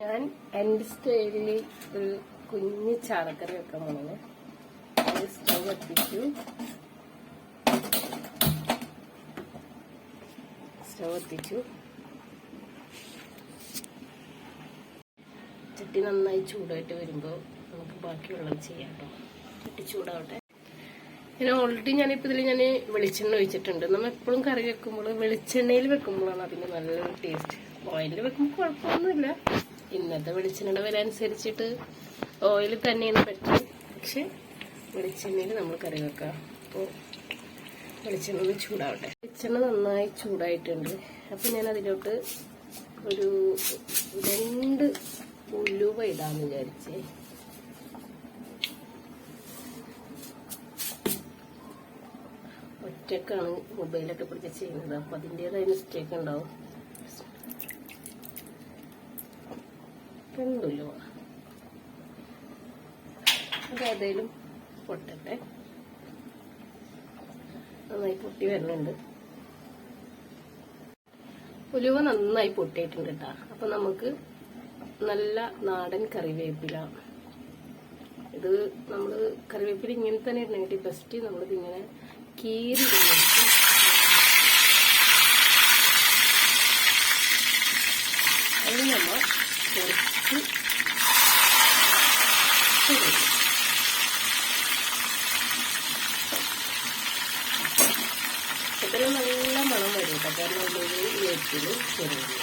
ഞാൻ എന്റെ സ്റ്റൈലിൽ ഒരു കുഞ്ഞ് ചാണക്കറി വെക്കാൻ പോണത് സ്റ്റവ് കത്തിച്ചു സ്റ്റവ് കത്തിച്ചു ചട്ടി നന്നായി ചൂടായിട്ട് വരുമ്പോൾ നമുക്ക് ബാക്കിയുള്ളത് ചെയ്യാം ചട്ടി ചൂടാവട്ടെ. ഞാൻ ഓൾറെഡി ഞാനിപ്പോൾ ഇതിൽ ഞാൻ വെളിച്ചെണ്ണ ഒഴിച്ചിട്ടുണ്ട്. നമ്മൾ എപ്പോഴും കറി വെക്കുമ്പോൾ വെളിച്ചെണ്ണയിൽ വെക്കുമ്പോഴാണ് അതിന് നല്ലൊരു ടേസ്റ്റ് ഓയിലിൽ വെക്കുമ്പോൾ കുഴപ്പമൊന്നുമില്ല. ഇന്നത്തെ വെളിച്ചെണ്ണയുടെ വില അനുസരിച്ചിട്ട് ഓയിൽ തന്നെയാണ് പറ്റും പക്ഷെ വെളിച്ചെണ്ണയിൽ നമ്മൾ കറി വെക്കാം. അപ്പോൾ വെളിച്ചെണ്ണ ഒന്ന് ചൂടാവട്ടെ. വെളിച്ചെണ്ണ നന്നായി ചൂടായിട്ടുണ്ട്. അപ്പം ഞാൻ അതിലോട്ട് ഒരു രണ്ട് ഉലുവ ഇടാമെന്ന് വിചാരിച്ചേ. ഒറ്റക്കാണ് മൊബൈലൊക്കെ പിടിച്ച് ചെയ്യുന്നത്. അപ്പം അതിന്റെതായ മിസ്റ്റേക്ക് ഉണ്ടാവും. രണ്ടുലുവ അതേതായാലും പൊട്ടട്ടെ. നന്നായി പൊട്ടി വരുന്നുണ്ട്. ഉലുവ നന്നായി പൊട്ടിയിട്ടുണ്ട് കേട്ടോ. അപ്പൊ നമുക്ക് നല്ല നാടൻ കറിവേപ്പില. ഇത് നമ്മൾ കറിവേപ്പില ഇങ്ങനെ തന്നെ ഇടണമെങ്കിൽ ബെസ്റ്റ് നമ്മളിത് ഇങ്ങനെ കീറി. അതിന് നമ്മൾ കുറച്ച് ഇതെല്ലാം നല്ല മണം വരും കേട്ടോ. കാരണം ഉള്ളിൽ വേപ്പിൽ ചെറിയ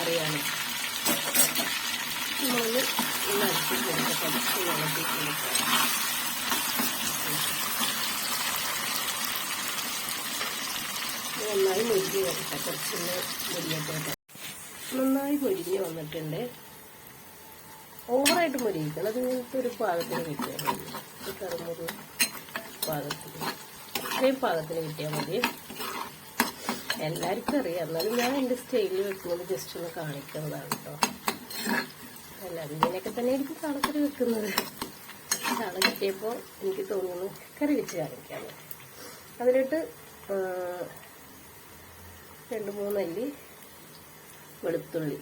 അറിയാമോ നമ്മളൊന്ന് കുറച്ച് വെള്ളത്തിൽ കൊടുക്കുക ഇത് നന്നായി മുരിഞ്ഞ് വരട്ടെ. കുറച്ചൊന്ന് മുരിയട്ടെ നന്നായി പൊരിഞ്ഞ് വന്നിട്ടുണ്ട്. ഓവറായിട്ട് മുരിയിക്കണം അത് ഇങ്ങനത്തെ ഒരു പാകത്തിന് കിട്ടിയാൽ മതി. കറുമൊരു പാകത്തിന്. ഇത്രയും പാകത്തിന് കിട്ടിയാൽ മതി. എല്ലാവർക്കും അറിയാം. എന്നാലും ഞാൻ എന്റെ സ്റ്റൈലിൽ വെക്കുന്നത് ജസ്റ്റ് ഒന്ന് കാണിക്കുന്നതാണ് കേട്ടോ. എല്ലാവരും ഇങ്ങനെയൊക്കെ തന്നെ ആയിരിക്കും ചാണകക്കറി വെക്കുന്നത്. ചാണ കിട്ടിയപ്പോൾ എനിക്ക് തോന്നുന്നു കറി വെച്ച് കാണിക്കാമോ അതിലിട്ട് രണ്ട് മൂന്നല്ലി വെളുത്തുള്ളി.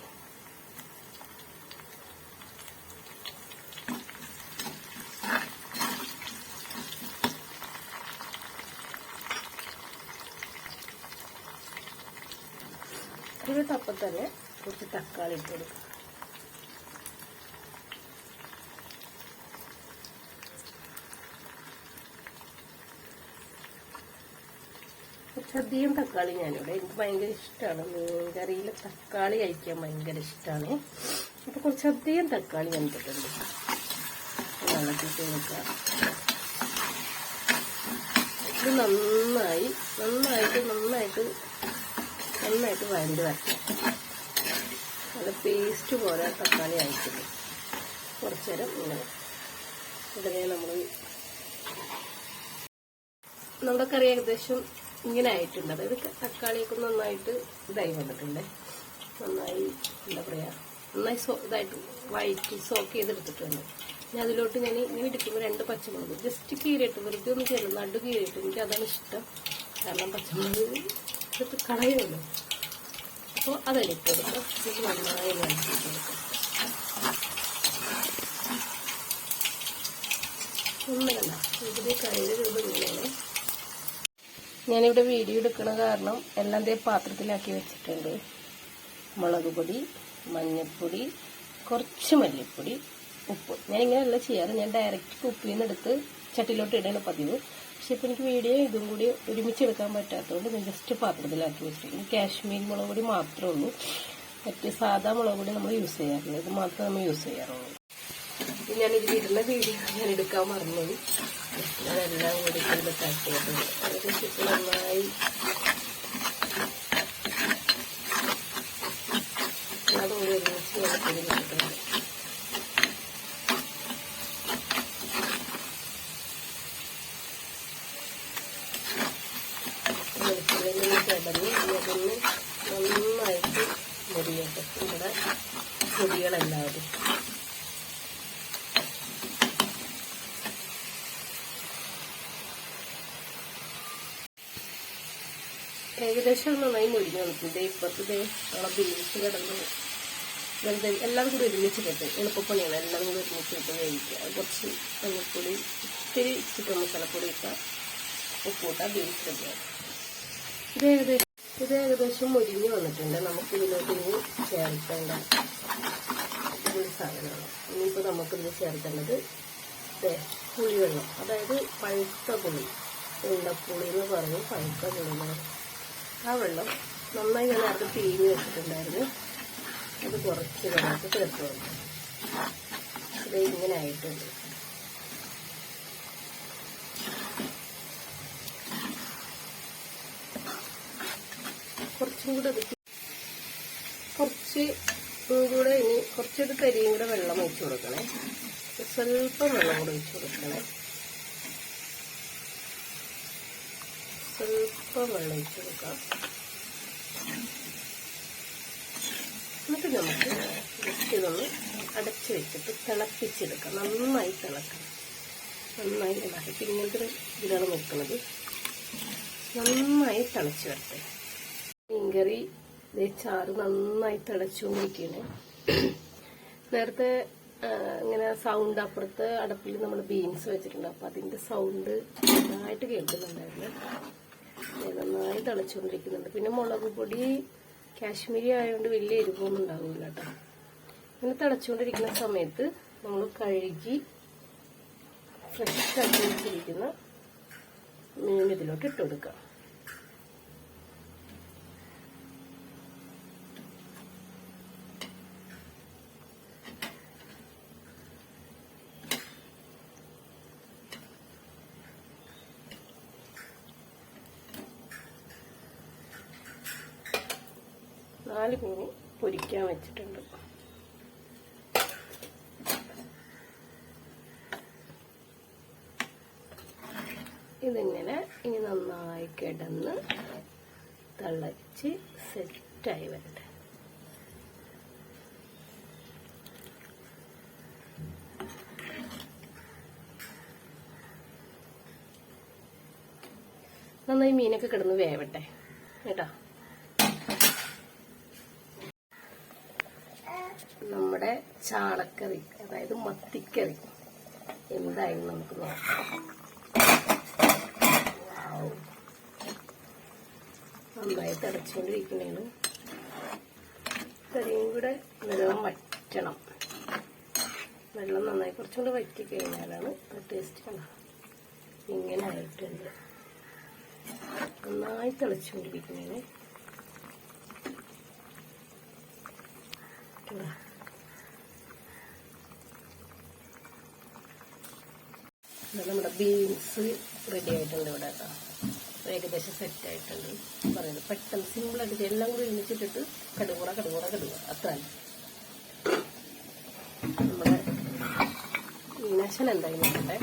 അപ്പം തന്നെ കുറച്ച് തക്കാളി ഇട്ട് കൊടുക്കുക കുറച്ചധികം തക്കാളി ഞാനിവിടെ എനിക്ക് ഭയങ്കര ഇഷ്ടമാണ് മീൻകറിയിൽ തക്കാളി കഴിക്കാൻ ഭയങ്കര ഇഷ്ടമാണ് അപ്പോൾ കുറച്ചധികം തക്കാളി ഞാൻ വെക്കുക ഇത് നന്നായി നന്നായിട്ട് നന്നായിട്ട് നന്നായിട്ട് വഴണ്ട് വരക്കാം നല്ല പേസ്റ്റ് പോലെ തക്കാളി അയച്ചിട്ട് കുറച്ച് നേരം ഇങ്ങനെ ഉടനെ നമ്മൾ നമ്മുടെ കറി ഏകദേശം ഇങ്ങനെ ആയിട്ടുണ്ട് അതായത് തക്കാളിയൊക്കെ നന്നായിട്ട് ഇതായി വന്നിട്ടുണ്ട്. നന്നായി എന്താ പറയുക നന്നായി സോ ഇതായിട്ട് വൈറ്റ് സോക്ക് ചെയ്തെടുത്തിട്ടുണ്ട്. ഞാൻ അതിലോട്ട് ഞാൻ ഇങ്ങനെ ഇടിക്കുമ്പോൾ രണ്ട് പച്ചമുളക് ജസ്റ്റ് കീരിട്ട് വെറുതെ ഒന്ന് ചെയ്യണം നടു കീരിട്ട് എനിക്ക് അതാണ് ഇഷ്ടം. കാരണം പച്ചമുളക് ഇതൊക്കെ കളയുമല്ലോ. അപ്പോൾ കൊടുക്കാം ഇത് നന്നായി വഴറ്റിയിട്ട് കൊടുക്കാം ഒന്നല്ല ഇതിന്റെ കയ്യിൽ രൂപം ഇങ്ങനെയാണ്. ഞാനിവിടെ വീഡിയോ എടുക്കുന്ന കാരണം എല്ലാം ദേ പാത്രത്തിലാക്കി വെച്ചിട്ടുണ്ട്. മുളക് പൊടി മഞ്ഞൾപ്പൊടി കുറച്ച് മല്ലിപ്പൊടി ഉപ്പ്. ഞാൻ ഇങ്ങനെയല്ല ചെയ്യാറ്. ഞാൻ ഡയറക്റ്റ് കുപ്പിയിൽ നിന്ന് എടുത്ത് ചട്ടിയിലോട്ട് ഇടണ പതിവ്. പക്ഷെ ഇപ്പം എനിക്ക് വീഡിയോ ഇതും കൂടി ഒരുമിച്ച് എടുക്കാൻ പറ്റാത്തതുകൊണ്ട് ഞാൻ ജസ്റ്റ് പാത്രത്തിലാക്കി വെച്ചിട്ടുണ്ട്. കാശ്മീർ മുളക് പൊടി മാത്രമേ ഉള്ളൂ. മറ്റ് സാധാ മുളക് പൊടി നമ്മൾ യൂസ് ചെയ്യാറില്ല. ഇത് മാത്രമേ നമ്മൾ യൂസ് ചെയ്യാറുള്ളൂ. ഇടുന്ന വീഡിയോ ഞാൻ എടുക്കാൻ മറന്നുപോയി. അതെല്ലാം കൂടി ഇതിൽ തട്ടിയിട്ടുണ്ട് ഇപ്പോൾ നന്നായി അതുകൂടി ഒരുമിച്ച് വെള്ളത്തിൽ ഇട്ടിട്ടുണ്ട് വെളിച്ചെണ്ണയിൽ കിടന്ന് ഇനി അതൊന്ന് നന്നായിട്ട് മുറിയട്ടെ നമ്മുടെ പൊടികളെല്ലാവരും ഏകദേശം നന്നായി മുരിഞ്ഞു വന്നിട്ടുണ്ട് ഇപ്പത്തെ നമ്മളെ ബീൻസ് കിടന്ന് വെറുതെ എല്ലാം കൂടി ഒരുമിച്ചിട്ടിട്ട് എളുപ്പപ്പണിയാണ്. എല്ലാം കൂടി ഒരുമിച്ചിട്ട് വേവിക്കുക അത് കുറച്ച് മഞ്ഞൾപ്പൊടി ഇത്തിരി ചിക്കൻ മസാലപ്പൊടി ഇട്ടാൽ ഉപ്പൂട്ട ബീൻസ് റെഡിയാവും. ഇത് ഏകദേശം ഇത് ഏകദേശം മുരിഞ്ഞ് വന്നിട്ടുണ്ട്. നമുക്ക് ഇതിലോട്ട് ഇനി ചേർക്കേണ്ട ഒരു സാധനമാണ്. ഇനിയിപ്പോൾ നമുക്കിത് ചേർക്കേണ്ടത് ദേ, പുളിവെള്ളം. അതായത് പഴുത്ത പുളി. ഉണ്ടപ്പുളി എന്ന് പറയും പഴുത്ത പുളി എന്ന് പറയും ആ വെള്ളം നന്നായി ഞാൻ അത് പിഴിഞ്ഞ് വെച്ചിട്ടുണ്ടായിരുന്നു. അത് കുറച്ച് വെള്ളത്തിൽ ചേർത്ത് കൊടുക്കും ഇത് ഇങ്ങനെ ആയിട്ടുണ്ട്. കുറച്ചും കൂടെ കുറച്ച് കൂടെ ഇനി കുറച്ചൊരു കരിയും കൂടെ വെള്ളം ഒഴിച്ചു കൊടുക്കണേ. സ്വല്പം വെള്ളം കൂടെ ഒഴിച്ചു കൊടുക്കണേ. സ്വല്പം വെള്ളം ഒഴിച്ചു കൊടുക്കാം എന്നിട്ട് നമുക്ക് ഇതൊന്ന് അടച്ച് വെച്ചിട്ട് തിളപ്പിച്ചെടുക്കാം. നന്നായി തിളക്കണം. നന്നായി ഇളക്കി ഇങ്ങനത്തെ ഇതാണ് നോക്കുന്നത് നന്നായി തിളച്ച് വരട്ടെ. മീൻകറി ചാറ് നന്നായി തിളച്ചുകൊണ്ടിരിക്കുകയാണ്. നേരത്തെ ഇങ്ങനെ സൗണ്ട് അപ്പുറത്ത് അടപ്പിൽ നമ്മൾ ബീൻസ് വെച്ചിട്ടുണ്ട്. അപ്പം അതിന്റെ സൗണ്ട് നന്നായിട്ട് കേൾക്കുന്നുണ്ടായിരുന്നു. നന്നായി തിളച്ചുകൊണ്ടിരിക്കുന്നുണ്ട്. പിന്നെ മുളക് പൊടി കാശ്മീരി ആയതുകൊണ്ട് വലിയ എരിവൊന്നും ഉണ്ടാവില്ല കേട്ടോ ഇങ്ങനെ തിളച്ചുകൊണ്ടിരിക്കുന്ന സമയത്ത് നമ്മൾ കഴുകി ഫ്രഷ് ആക്കി മീൻ ഇതിലോട്ട് ഇട്ട് കൊടുക്കാം. നാല് മീൻ പൊരിക്കാൻ വെച്ചിട്ടുണ്ട്. ഇതിങ്ങനെ ഇനി നന്നായി കിടന്ന് തിളച്ച് സെറ്റായി വരട്ടെ. നന്നായി മീനൊക്കെ കിടന്ന് വേവട്ടെ. കേട്ടോ? നമ്മുടെ ചാളക്കറി അതായത് മത്തിക്കറി. എന്തായാലും നമുക്ക് നോക്കാം. നന്നായി തടച്ചുകൊണ്ടിരിക്കുന്നതാണ് ഇത്രയും കൂടെ വെള്ളം വറ്റണം. വെള്ളം നന്നായി കുറച്ചും കൂടെ വറ്റി കഴിഞ്ഞാലാണ് ടേസ്റ്റ് കാണാം. ഇങ്ങനെ ആയിട്ടുണ്ട്. നന്നായി തിളച്ചുകൊണ്ടിരിക്കണേന്. ഇത് നമ്മുടെ ബീൻസ് റെഡി ആയിട്ടുണ്ട് ഇവിടെ കേട്ടോ. ഏകദേശം സെറ്റ് ആയിട്ടുണ്ട്. പറയുന്നത് പെട്ടെന്ന് സിമ്പിൾ ആയിട്ട് എല്ലാം കൂടി ഒരുമിച്ചിട്ടിട്ട് കടുകുറ കടുകുറ കടുകുറ. അത്ര. നമ്മുടെ മീനാശൻ എന്തായാലും നോക്കട്ടെ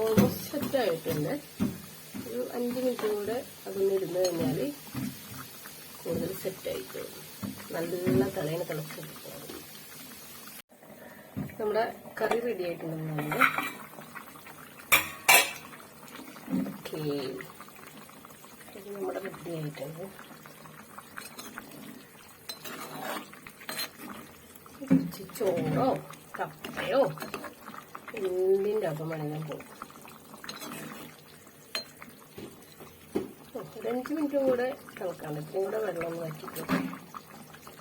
ഓൾമോസ്റ്റ് സെറ്റ് ആയിട്ടുണ്ട്. ഒരു അഞ്ച് മിനിറ്റ് കൂടെ അതൊന്ന് ഇരുന്ന് കഴിഞ്ഞാൽ കൂടുതൽ സെറ്റ് ആയിക്കോളും നല്ല തലേനെ തിളച്ച് നമ്മുടെ കറി റെഡി ആയിട്ടുണ്ടെന്നുണ്ട്. ഓക്കെ നമ്മുടെ റെഡി ആയിട്ടുണ്ട്. ചോറോ കപ്പയോ എന്തിന്റെ അപ്പം വേണമെങ്കിലും പോകും. ഒരു മിനിറ്റും കൂടെ തിളക്കാണ്ട് ഇത്രയും കൂടെ വെള്ളം ഒന്ന് വറ്റിക്കും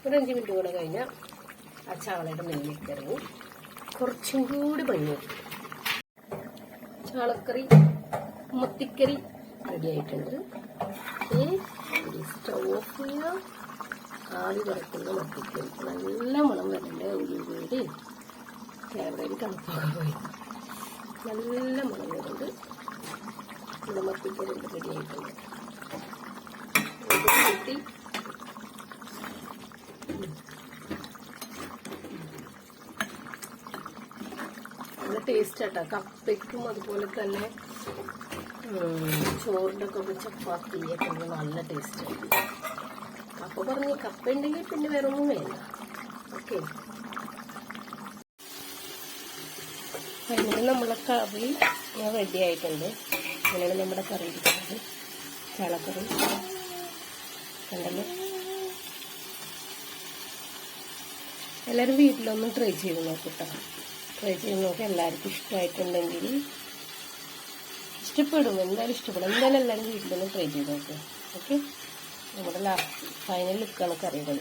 ഒരു അഞ്ച് മിനിറ്റ് കൂടെ കഴിഞ്ഞാൽ ആ ചാളയുടെ നെല്ലിലേക്ക് ഇറങ്ങി. കുറച്ചും കൂടി പഞ്ഞു ചാളക്കറി മത്തിക്കറി റെഡി ആയിട്ടുണ്ട്. ആവി പറക്കുന്ന മത്തിക്കറി. നല്ല മണം വരണ്ടേ ഉരുവേടി ക്യാമറയിൽ തണുപ്പൊക്കെ പോയി നല്ല മണം വരുന്നുണ്ട്. നമ്മുടെ മത്തിക്കറി റെഡി ആയിട്ടുണ്ട്. കൂട്ടി നല്ല ടേസ്റ്റ് ആട്ടോ. കപ്പയ്ക്കും അതുപോലെ തന്നെ ചോറിന്റെ ഒക്കെ ചപ്പാത്തിയൊക്കെ നല്ല ടേസ്റ്റ് കപ്പ പറഞ്ഞ് കപ്പ ഉണ്ടെങ്കിൽ പിന്നെ വേറെ ഒന്നും വേണ്ട. ഓക്കെ അങ്ങനെ നമ്മളെ കറി റെഡി ആയിട്ടുണ്ട്. അങ്ങനെയാണ് നമ്മുടെ കറി ഇരിക്കുന്നത്. ചാളക്കറി. കണ്ടല്ലോ എല്ലാവരും വീട്ടിലൊന്നും ട്രൈ ചെയ്ത് നോക്കൂട്ടോ ട്രൈ ചെയ്ത് നോക്കി എല്ലാവർക്കും ഇഷ്ടമായിട്ടുണ്ടെങ്കിൽ. ഇഷ്ടപ്പെടും. എന്തായാലും ഇഷ്ടപ്പെടും. എന്തായാലും എല്ലാവരും വീട്ടിലൊന്നും ട്രൈ ചെയ്ത് നോക്കുക ഓക്കെ നമ്മുടെ ലാസ്റ്റ് ഫൈനൽ ലുക്കാണ് കറികൾ